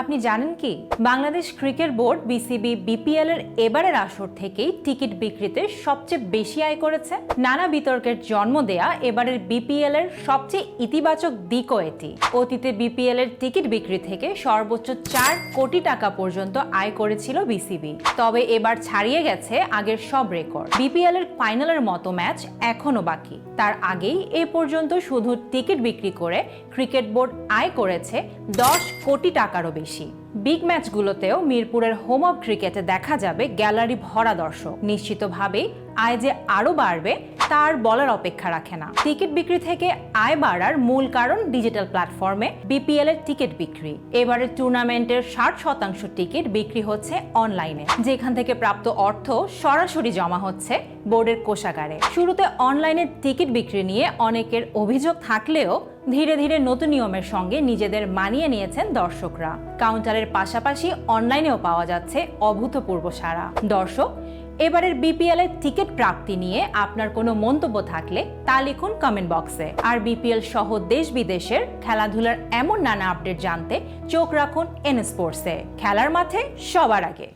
আপনি জানেন কি? Bangladesh cricket board BCB BPL এর এবারের আসর থেকেই টিকিট বিক্রিতে সবচেয়ে বেশি আয় করেছে। নানা বিতর্কের জন্ম দেয়া এবারের বিপিএল এর সবচেয়ে ইতিবাচক দিকও এটি। অতীতে বিপিএল এর টিকিট বিক্রি থেকে সর্বোচ্চ চার কোটি টাকা পর্যন্ত আয় করেছিল বিসিবি। তবে এবার ছাড়িয়ে গেছে আগের সব রেকর্ড। বিপিএল এর ফাইনালের মতো ম্যাচ এখনও বাকি। তার আগেই এ পর্যন্ত শুধু টিকিট বিক্রি করে ক্রিকেট বোর্ড আয় করেছে দশ কোটি টাকারও বেশি। বিগ ম্যাচগুলোতেও মিরপুরের হোম অফ ক্রিকেটে দেখা যাবে গ্যালারি ভরা দর্শক। নিশ্চিতভাবেই আয় যে আরও বাড়বে, তার বলার অপেক্ষা রাখে না। টিকিট বিক্রি থেকে আয় বাড়ার মূল কারণ ডিজিটাল প্ল্যাটফর্মে বিপিএল এর টিকিট বিক্রি। এবারের টুর্নামেন্টের ষাট শতাংশ টিকিট বিক্রি হচ্ছে অনলাইনে, যেখান থেকে প্রাপ্ত অর্থ সরাসরি জমা হচ্ছে বোর্ডের কোষাগারে। শুরুতে অনলাইনে টিকিট বিক্রি নিয়ে অনেকের অভিযোগ থাকলেও ধীরে ধীরে নতুন নিয়মের সঙ্গে নিজেদের মানিয়ে নিয়েছেন দর্শকরা। কাউন্টারের পাশাপাশি অনলাইনেও পাওয়া যাচ্ছে অভূতপূর্ব সারা দর্শক, এবারের বিপিএল এর টিকিট প্রাপ্তি নিয়ে আপনার কোনো মন্তব্য থাকলে তা লিখুন কমেন্ট বক্সে। আর বিপিএল সহ দেশ বিদেশের খেলাধুলার এমন নানা আপডেট জানতে চোখ রাখুন এন স্পোর্টসে খেলার মাঠে সবার আগে।